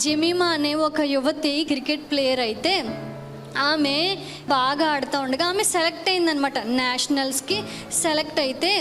Jemima అనే ఒక యువతి క్రికెట్ ప్లేయర్ అయితే ఆమె బాగా ఆడుతూ ఉండగా ఆమె సెలెక్ట్ అయిందనమాట నేషనల్స్కి సెలెక్ట్ అయితే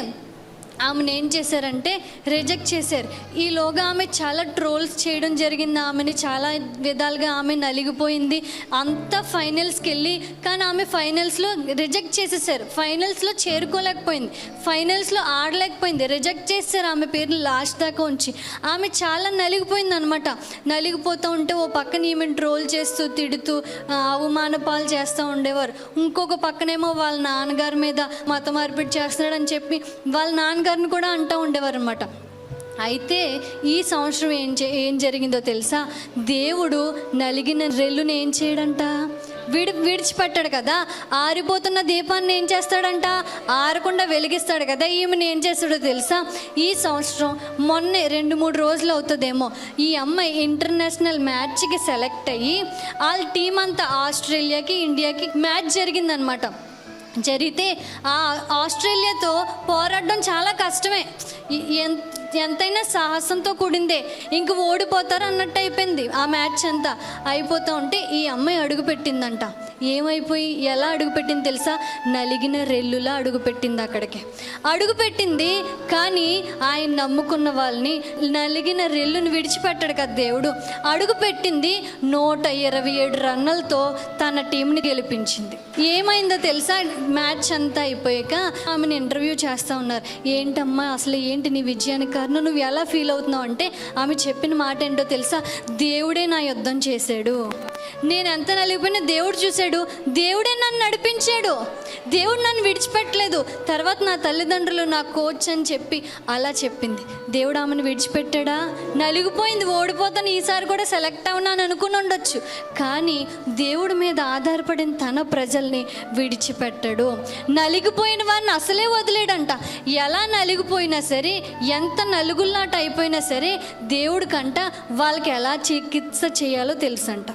ఆమెను ఏం చేశారంటే రిజెక్ట్ చేశారు. ఈలోగా ఆమె చాలా ట్రోల్స్ చేయడం జరిగింది. ఆమెని చాలా విధాలుగా ఆమె నలిగిపోయింది. అంత ఫైనల్స్కి వెళ్ళి కానీ ఆమె ఫైనల్స్లో రిజెక్ట్ చేసేసారు. ఫైనల్స్లో చేరుకోలేకపోయింది. ఫైనల్స్లో ఆడలేకపోయింది. రిజెక్ట్ చేశారు ఆమె పేరు లాస్ట్ దాకా ఉంచి. ఆమె చాలా నలిగిపోయింది అనమాట నలిగిపోతూ ఉంటే ఓ పక్కన ఈమెను ట్రోల్ చేస్తూ తిడుతూ అవమానపాలు అవమాన పాలు చేస్తూ ఉండేవారు. ఇంకొక పక్కనేమో వాళ్ళ నాన్నగారి మీద మత మార్పిడి చేస్తున్నాడని చెప్పి వాళ్ళ నాన్నగారు గారిని కూడా అంటూ ఉండేవారు అనమాట అయితే ఈ సంవత్సరం ఏం ఏం జరిగిందో తెలుసా? దేవుడు నలిగిన రెల్లుని ఏం చేయడంట? విడి విడిచిపెట్టాడు కదా. ఆరిపోతున్న దీపాన్ని ఏం చేస్తాడంట? ఆరకుండా వెలిగిస్తాడు కదా. ఈమెను ఏం చేస్తాడో తెలుసా? ఈ సంవత్సరం మొన్నే రెండు మూడు రోజులు అవుతుందేమో. ఈ అమ్మాయి ఇంటర్నేషనల్ మ్యాచ్కి సెలెక్ట్ అయ్యి వాళ్ళ టీం అంతా ఆస్ట్రేలియాకి ఇండియాకి మ్యాచ్ జరిగిందనమాట జరిగితే ఆ ఆస్ట్రేలియాతో పోరాడడం చాలా కష్టమే. ఎన్- ఎంతైనా సాహసంతో కూడిందే. ఇంక ఓడిపోతారు అన్నట్టు అయిపోయింది ఆ మ్యాచ్ అంతా. అయిపోతూ ఉంటే ఈ అమ్మాయి అడుగు పెట్టిందంట. ఏమైపోయి ఎలా అడుగుపెట్టింది తెలుసా? నలిగిన రెల్లులా అడుగుపెట్టింది అక్కడికి. అడుగుపెట్టింది కానీ ఆయన నమ్ముకున్న వాళ్ళని నలిగిన రెల్లును విడిచిపెట్టాడు కదా దేవుడు. అడుగుపెట్టింది నూట ఇరవై ఏడు రన్నులతో తన టీంని గెలిపించింది. ఏమైందో తెలుసా? మ్యాచ్ అంతా అయిపోయాక ఆమెను ఇంటర్వ్యూ చేస్తూ ఉన్నారు. ఏంటమ్మా అసలు ఏంటి నీ విజయానికి కారణం? నువ్వు ఎలా ఫీల్ అవుతున్నావు అంటే ఆమె చెప్పిన మాట ఏంటో తెలుసా? దేవుడే నా యుద్ధం చేశాడు. నేను ఎంత నలిగిపోయినా దేవుడు చూశాడు. దేవుడే నన్ను నడిపించాడు. దేవుడు నన్ను విడిచిపెట్టలేదు. తర్వాత నా తల్లిదండ్రులు నా కోచ్ అని చెప్పి అలా చెప్పింది. దేవుడు ఆమెను విడిచిపెట్టాడా? నలిగిపోయింది. ఓడిపోతాను. ఈసారి కూడా సెలెక్ట్ అవునాను అనుకుని ఉండొచ్చు. కానీ దేవుడి మీద ఆధారపడిన తన ప్రజల్ని విడిచిపెట్టాడు. నలిగిపోయిన వారిని అసలే వదిలేడంట. ఎలా నలిగిపోయినా సరే ఎంత నలుగుల్లాట అయిపోయినా సరే దేవుడికంట వాళ్ళకి ఎలా చికిత్స చేయాలో తెలుసంట.